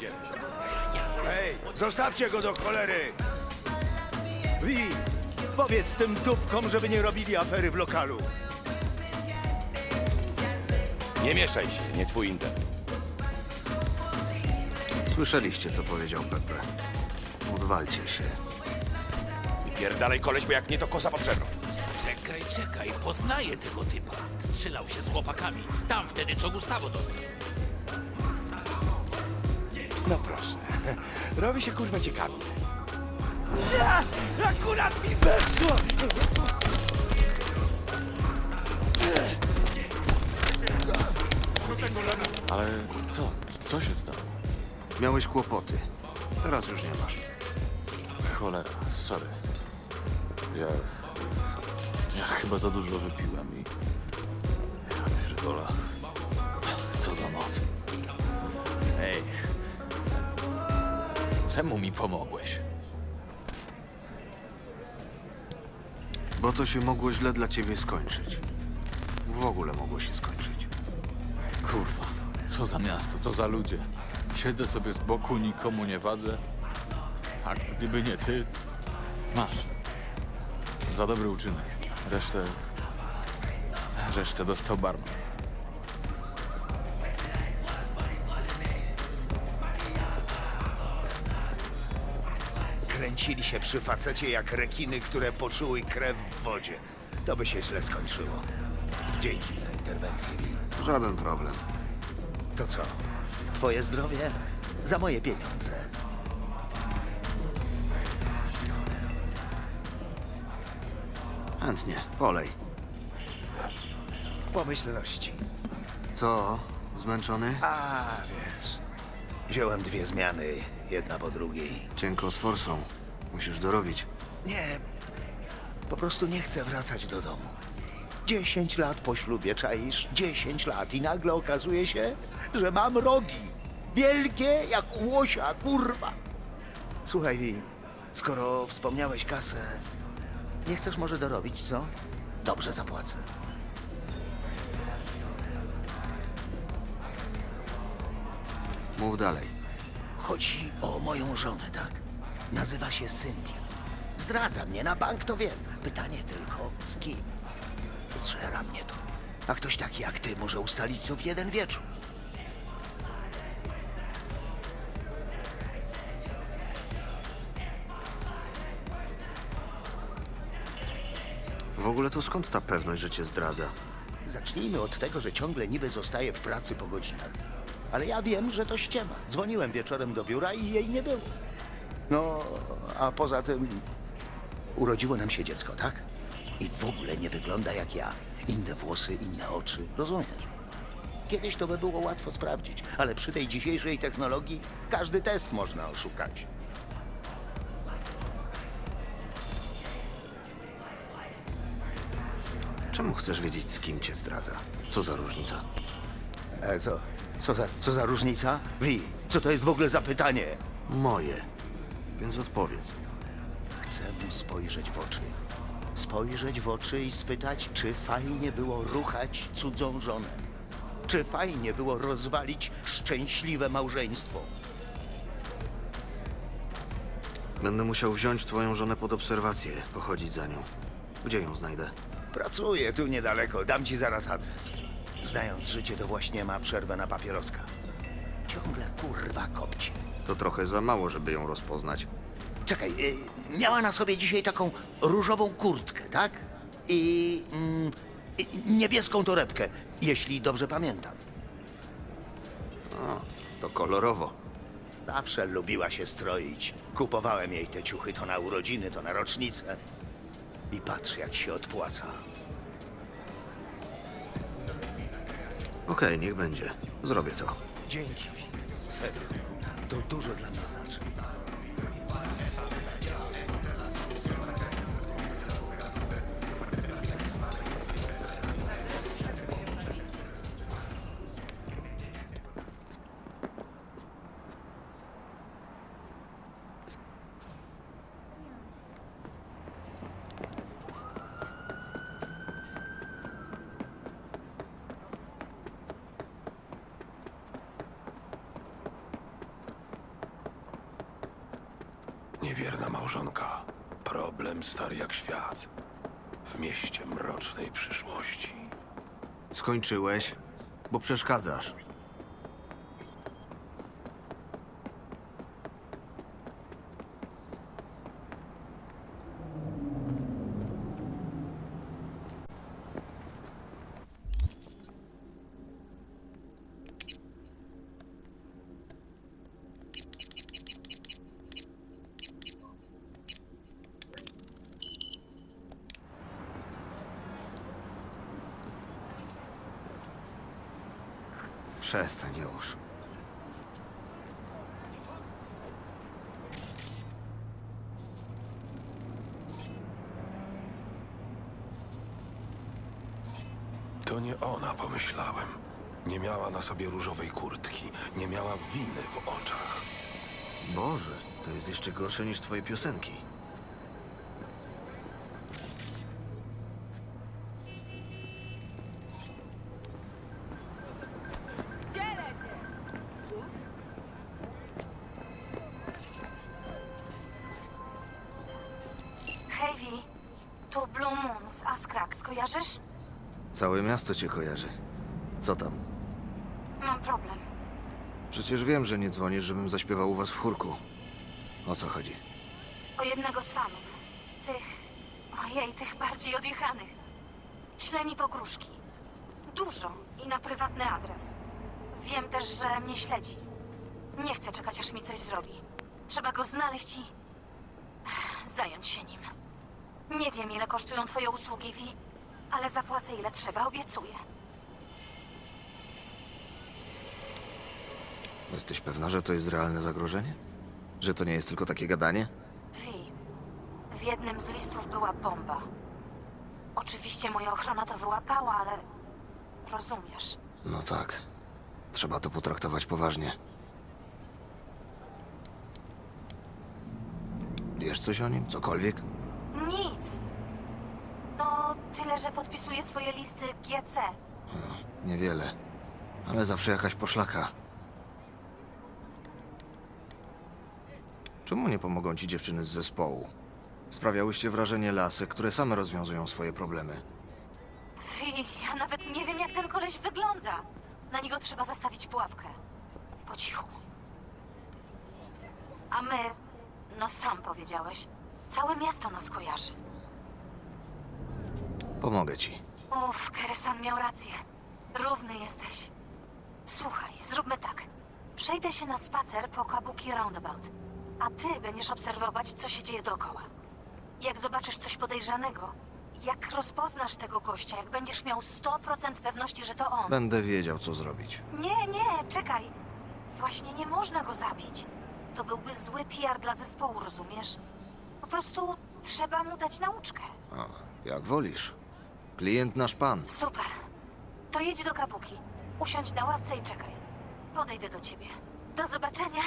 Się. Hej, zostawcie go do cholery! Wi, powiedz tym dupkom, żeby nie robili afery w lokalu. Nie mieszaj się, nie twój internet. Słyszeliście, co powiedział Pepe. Odwalcie się. I pierdalej koleś, bo jak nie, to kosa potrzebna. Czekaj, czekaj. Poznaję tego typa. Strzelał się z chłopakami. Tam wtedy, co Gustavo dostał. No proszę. Robi się kurwa ciekawie. Akurat mi weszło! Ale co? Co się stało? Miałeś kłopoty. Teraz już nie masz. Cholera, sorry. Ja... Ja chyba za dużo wypiłem i... Ja pierdolę. Czemu mi pomogłeś? Bo to się mogło źle dla ciebie skończyć. W ogóle mogło się skończyć. Kurwa, co za miasto, co za ludzie. Siedzę sobie z boku, nikomu nie wadzę. A gdyby nie ty, masz. Za dobry uczynek. Resztę... Resztę dostał barman. Kręcili się przy facecie jak rekiny, które poczuły krew w wodzie. To by się źle skończyło. Dzięki za interwencję, Wi. Żaden problem. To co? Twoje zdrowie? Za moje pieniądze. Chętnie. Polej. Pomyślności. Co? Zmęczony? A, wiesz. Wziąłem dwie zmiany, jedna po drugiej. Cienko z forsą. Musisz dorobić. Nie, po prostu nie chcę wracać do domu. Dziesięć lat po ślubie, czaisz? Dziesięć lat i nagle okazuje się, że mam rogi. Wielkie jak u łosia, kurwa. Słuchaj, Wi, skoro wspomniałeś kasę, nie chcesz może dorobić, co? Dobrze zapłacę. Mów dalej. Chodzi o moją żonę, tak? Nazywa się Cynthia. Zdradza mnie, na bank to wiem. Pytanie tylko, z kim? Zżera mnie to. A ktoś taki jak ty może ustalić to w jeden wieczór. W ogóle to skąd ta pewność, że cię zdradza? Zacznijmy od tego, że ciągle niby zostaje w pracy po godzinach. Ale ja wiem, że to ściema. Dzwoniłem wieczorem do biura i jej nie było. No, a poza tym urodziło nam się dziecko, tak? I w ogóle nie wygląda jak ja. Inne włosy, inne oczy. Rozumiesz? Kiedyś to by było łatwo sprawdzić, ale przy tej dzisiejszej technologii każdy test można oszukać. Czemu chcesz wiedzieć, z kim cię zdradza? Co za różnica? E, co? Co za, co za różnica? Wi, co to jest w ogóle za pytanie? Moje. Więc odpowiedz. Chcę mu spojrzeć w oczy. Spojrzeć w oczy i spytać, czy fajnie było ruchać cudzą żonę. Czy fajnie było rozwalić szczęśliwe małżeństwo. Będę musiał wziąć twoją żonę pod obserwację, pochodzić za nią. Gdzie ją znajdę? Pracuję tu niedaleko, dam ci zaraz adres. Znając życie, to właśnie ma przerwę na papieroska. Ciągle kurwa kopci. To trochę za mało, żeby ją rozpoznać. Czekaj, y, miała na sobie dzisiaj taką różową kurtkę, tak? I, mm, i niebieską torebkę, jeśli dobrze pamiętam. O, to kolorowo. Zawsze lubiła się stroić. Kupowałem jej te ciuchy to na urodziny, to na rocznicę. I patrz, jak się odpłaca. Okej, niech będzie. Zrobię to. Dzięki, Wi. Serio. To dużo dla mnie znaczy. Niewierna małżonka. Problem stary jak świat. W mieście mrocznej przyszłości. Skończyłeś? Bo przeszkadzasz. Przestań już. To nie ona, pomyślałem. Nie miała na sobie różowej kurtki. Nie miała winy w oczach. Boże, to jest jeszcze gorsze niż twoje piosenki. Całe miasto cię kojarzy. Co tam? Mam problem. Przecież wiem, że nie dzwonisz, żebym zaśpiewał u was w chórku. O co chodzi? O jednego z fanów. Tych... Ojej, tych bardziej odjechanych. Śle mi pogróżki. Dużo i na prywatny adres. Wiem też, że mnie śledzi. Nie chcę czekać, aż mi coś zrobi. Trzeba go znaleźć i... zająć się nim. Nie wiem, ile kosztują twoje usługi, Vi, ale zapłacę ile trzeba, obiecuję. Jesteś pewna, że to jest realne zagrożenie? Że to nie jest tylko takie gadanie? Wi, w jednym z listów była bomba. Oczywiście moja ochrona to wyłapała, ale rozumiesz. No tak. Trzeba to potraktować poważnie. Wiesz coś o nim? Cokolwiek? Tyle, że podpisuję swoje listy GC. Niewiele. Ale zawsze jakaś poszlaka. Czemu nie pomogą ci dziewczyny z zespołu? Sprawiałyście wrażenie lasy, które same rozwiązują swoje problemy. Wi, ja nawet nie wiem, jak ten koleś wygląda. Na niego trzeba zastawić pułapkę. Po cichu. A my, no sam powiedziałeś, całe miasto nas kojarzy. Pomogę ci. Uff, Keresan miał rację. Równy jesteś. Słuchaj, zróbmy tak. Przejdę się na spacer po Kabuki Roundabout, a ty będziesz obserwować, co się dzieje dookoła. Jak zobaczysz coś podejrzanego, jak rozpoznasz tego gościa, jak będziesz miał 100% pewności, że to on. Będę wiedział, co zrobić. Nie, nie, czekaj. Właśnie nie można go zabić. To byłby zły PR dla zespołu, rozumiesz? Po prostu trzeba mu dać nauczkę. A, jak wolisz. Klient nasz pan. Super. To jedź do Kabuki. Usiądź na ławce i czekaj. Podejdę do ciebie. Do zobaczenia.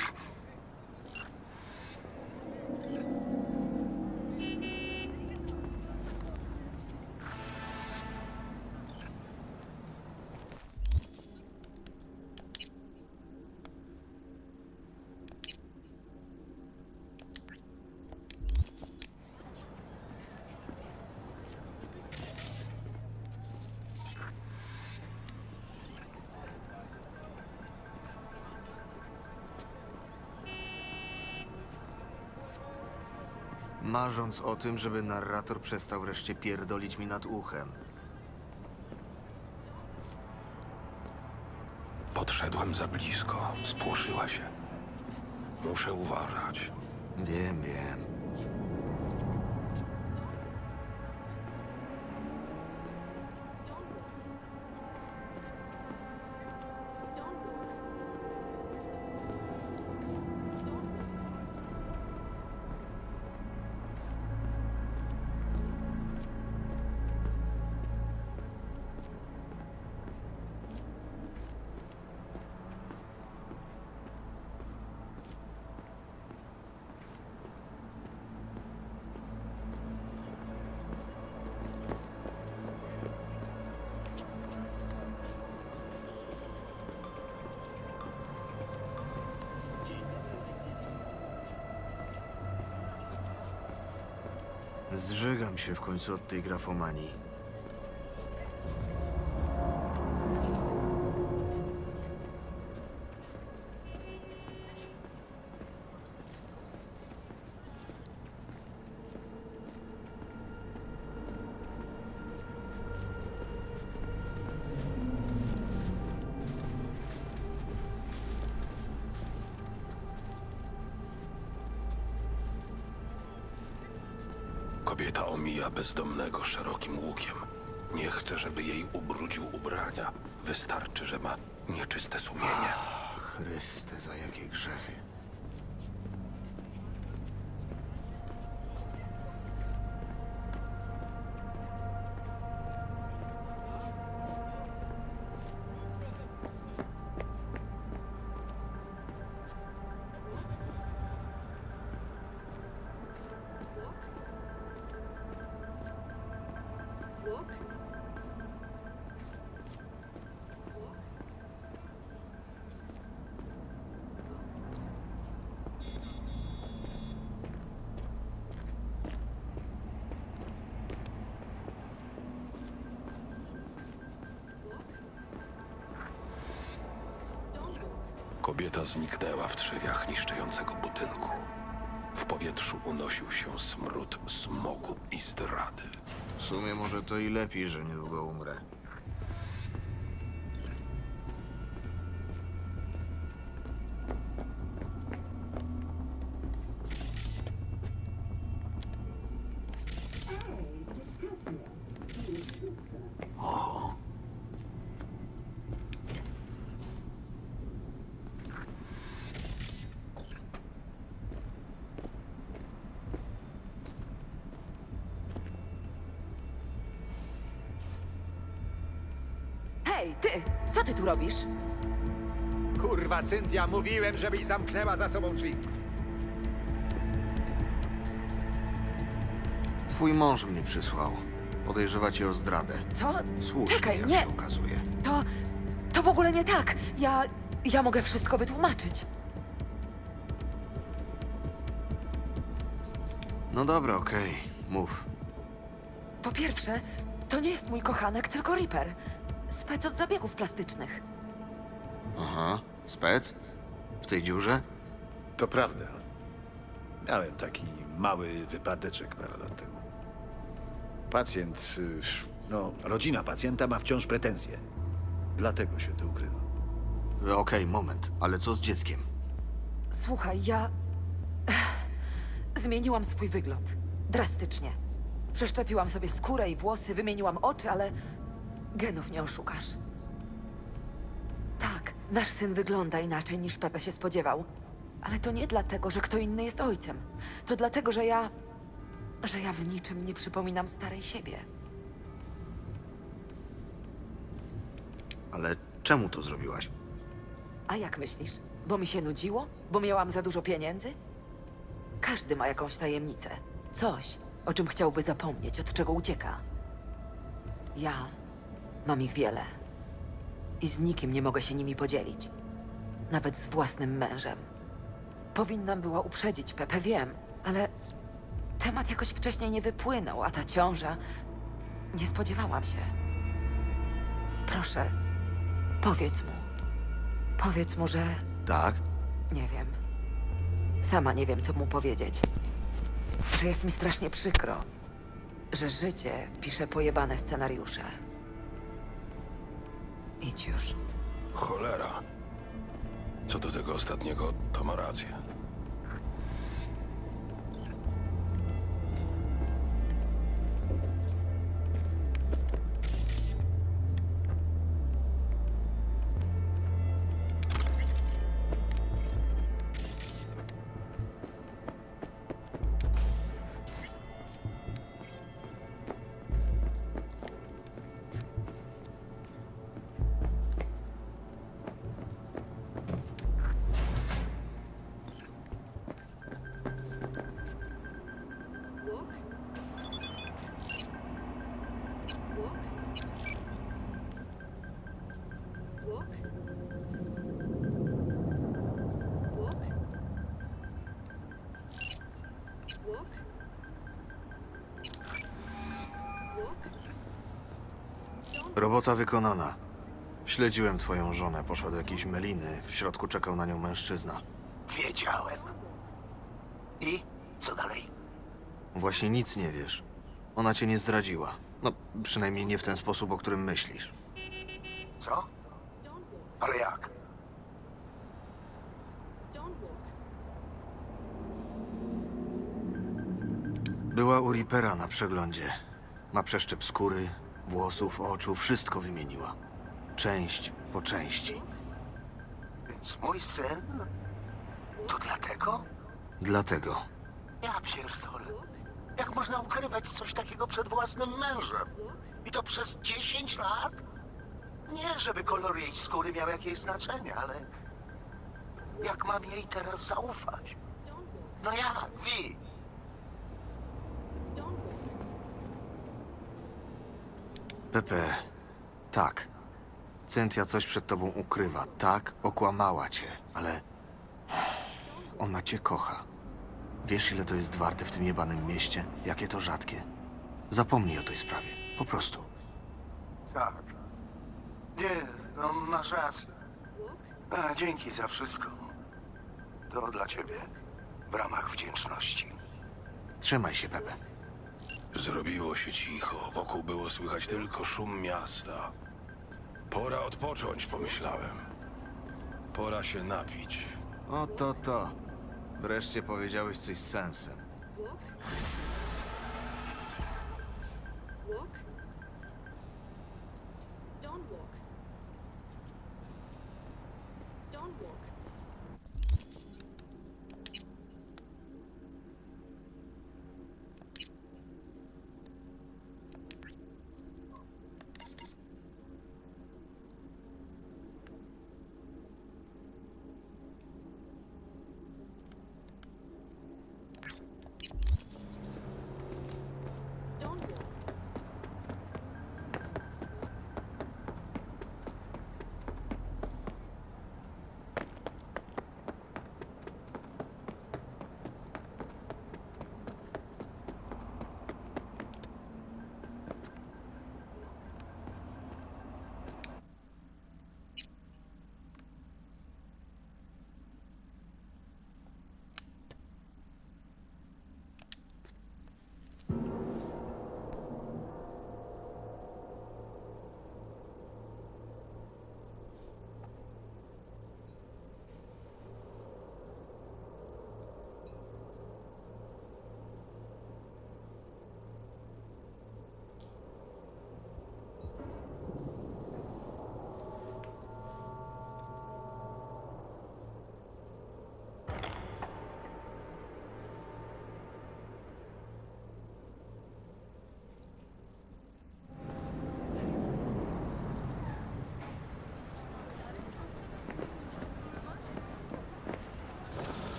Marząc o tym, żeby narrator przestał wreszcie pierdolić mi nad uchem. Podszedłem za blisko. Spłoszyła się. Muszę uważać. Wiem, wiem. Zżygam się w końcu od tej grafomanii. Omija bezdomnego szerokim łukiem. Nie chce, żeby jej ubrudził ubrania. Wystarczy, że ma nieczyste sumienie. Chryste, za jakie grzechy. Budynku. W powietrzu unosił się smród smogu i zdrady. W sumie może to i lepiej, że niedługo umrę. Cynthia, mówiłem, żebyś zamknęła za sobą drzwi. Twój mąż mnie przysłał. Podejrzewa cię o zdradę. Co? Słusznie, Czekaj, jak nie! się okazuje. To... to w ogóle nie tak. Ja... ja mogę wszystko wytłumaczyć. No dobra, okej. Mów. Po pierwsze, to nie jest mój kochanek, tylko Reaper. Spec od zabiegów plastycznych. Aha. Spec? W tej dziurze? To prawda. Miałem taki mały wypadeczek parę lat temu. Pacjent, y, no, rodzina pacjenta ma wciąż pretensje. Dlatego się tu ukrywa. E, Okej, moment. Ale co z dzieckiem? Słuchaj, ja... Zmieniłam swój wygląd. Drastycznie. Przeszczepiłam sobie skórę i włosy, wymieniłam oczy, ale... Genów nie oszukasz. Nasz syn wygląda inaczej niż Pepe się spodziewał. Ale to nie dlatego, że kto inny jest ojcem. To dlatego, że ja... że ja w niczym nie przypominam starej siebie. Ale czemu to zrobiłaś? A jak myślisz? Bo mi się nudziło? Bo miałam za dużo pieniędzy? Każdy ma jakąś tajemnicę. Coś, o czym chciałby zapomnieć, od czego ucieka. Ja mam ich wiele. I z nikim nie mogę się nimi podzielić. Nawet z własnym mężem. Powinnam była uprzedzić Pepe, wiem, ale temat jakoś wcześniej nie wypłynął, a ta ciąża... Nie spodziewałam się. Proszę, powiedz mu. Powiedz mu, że Tak? nie wiem. Sama nie wiem, co mu powiedzieć. Że jest mi strasznie przykro, że życie pisze pojebane scenariusze. Idź już. Cholera. Co do tego ostatniego, to ma rację. Robota wykonana. Śledziłem twoją żonę, poszła do jakiejś meliny. W środku czekał na nią mężczyzna. Wiedziałem. I co dalej? Właśnie nic nie wiesz. Ona cię nie zdradziła. No, przynajmniej nie w ten sposób, o którym myślisz. Co? Ale jak? Była u Reapera na przeglądzie. Ma przeszczep skóry, włosów, oczu, wszystko wymieniła. Część po części. Więc mój syn? To dlatego? Dlatego Ja pierdolę. Jak można ukrywać coś takiego przed własnym mężem? I to przez 10 lat? Nie, żeby kolor jej skóry miał jakieś znaczenie, ale... Jak mam jej teraz zaufać? No jak, Wi? Pepe, tak. Cynthia coś przed tobą ukrywa. Tak, okłamała cię, ale ona cię kocha. Wiesz, ile to jest warte w tym jebanym mieście? Jakie to rzadkie? Zapomnij o tej sprawie. Po prostu. Tak. Nie, no masz rację. A, dzięki za wszystko. To dla ciebie. W ramach wdzięczności. Trzymaj się, Pepe. Zrobiło się cicho, wokół było słychać tylko szum miasta. Pora odpocząć, pomyślałem. Pora się napić. Oto to. Wreszcie powiedziałeś coś z sensem.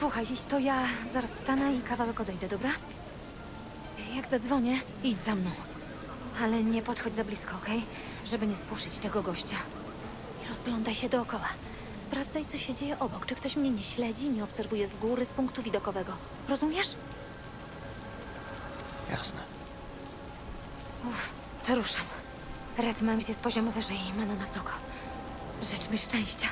Słuchaj, to ja zaraz wstanę i kawałek odejdę, dobra? Jak zadzwonię, idź za mną. Ale nie podchodź za blisko, okej? Żeby nie spuszyć tego gościa. I rozglądaj się dookoła. Sprawdzaj, co się dzieje obok. Czy ktoś mnie nie śledzi, nie obserwuje z góry, z punktu widokowego. Rozumiesz? Jasne. Uff, to ruszam. Redmond jest poziom wyżej i ma na nas oko. Życz mi szczęścia.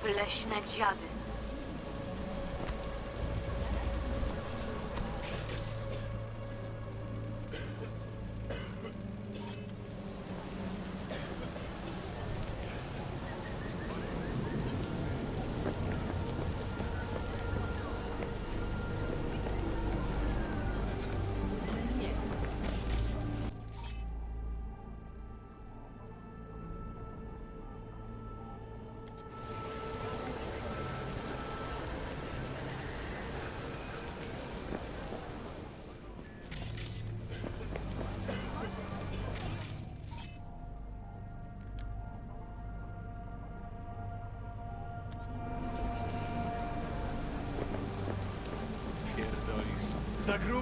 Obleśne dziady.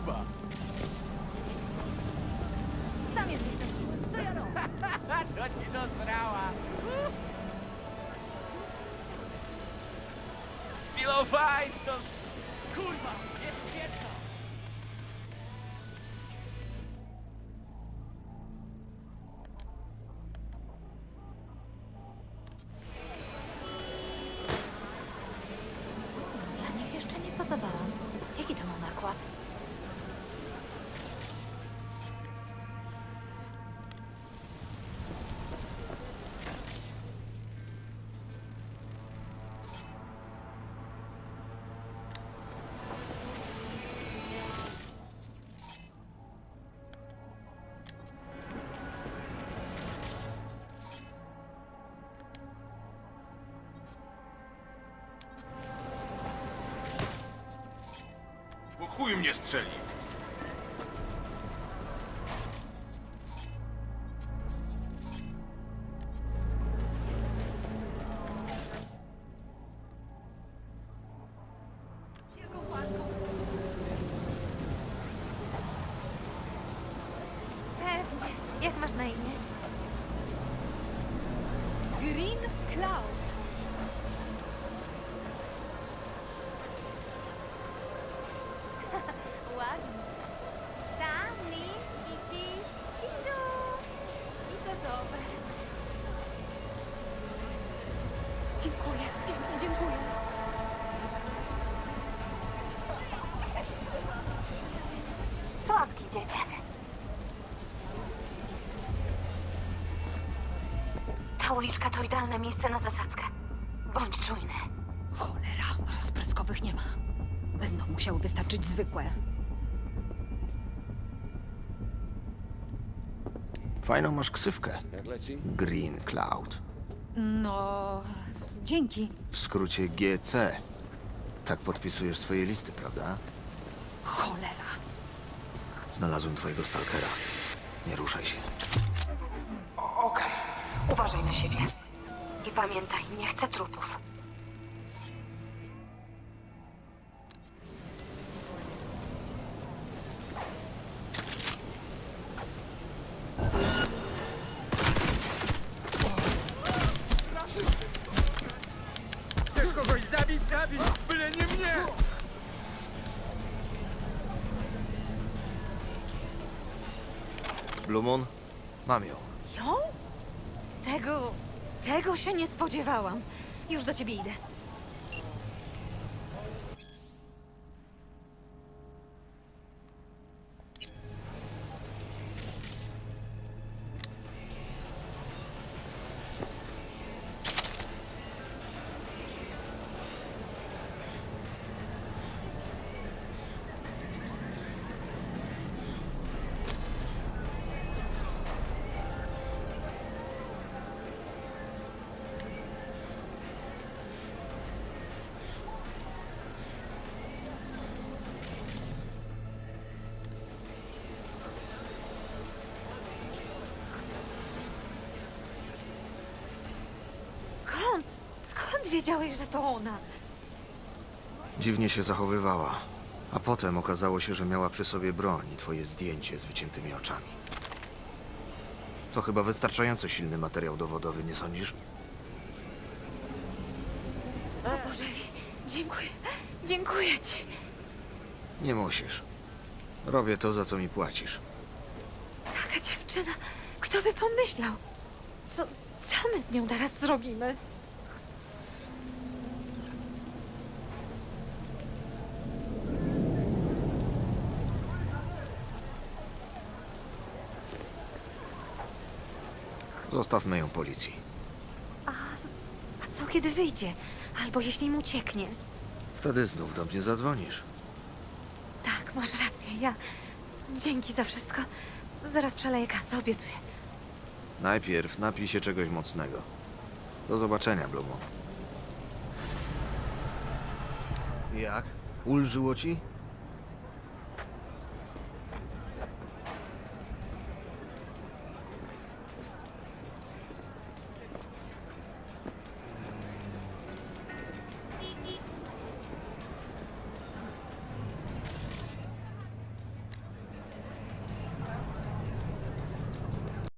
Gruba. Tam jest Co ja robię? To ci dosrała. Pillow fight to... Kurwa, jest świetna. Chuj mnie strzeli. Dzieciak. Ta uliczka to idealne miejsce na zasadzkę. Bądź czujny. Cholera, rozpryskowych nie ma. Będą musiały wystarczyć zwykłe. Fajną masz ksywkę. Jak leci? Green Cloud. No, dzięki. W skrócie GC. Tak podpisujesz swoje listy, prawda? Znalazłem twojego stalkera. Nie ruszaj się. Okej. Uważaj na siebie. I pamiętaj, nie chcę trupów. Chcesz kogoś zabić, zabić, byle nie mnie! Blue Moon? Mam ją. Ją? Tego... tego się nie spodziewałam. Już do ciebie idę. Wiedziałeś, że to ona? Dziwnie się zachowywała. A potem okazało się, że miała przy sobie broń i twoje zdjęcie z wyciętymi oczami. To chyba wystarczająco silny materiał dowodowy, nie sądzisz? O Boże, dziękuję. Dziękuję ci. Nie musisz. Robię to, za co mi płacisz. Taka dziewczyna. Kto by pomyślał? Co, co my z nią teraz zrobimy? Zostawmy ją policji. A co kiedy wyjdzie? Albo jeśli im ucieknie? Wtedy znów do mnie zadzwonisz. Tak, masz rację. Ja... Dzięki za wszystko. Zaraz przeleję kasę, obiecuję. Najpierw napij się czegoś mocnego. Do zobaczenia, Blue Moon. Jak? Ulżyło ci?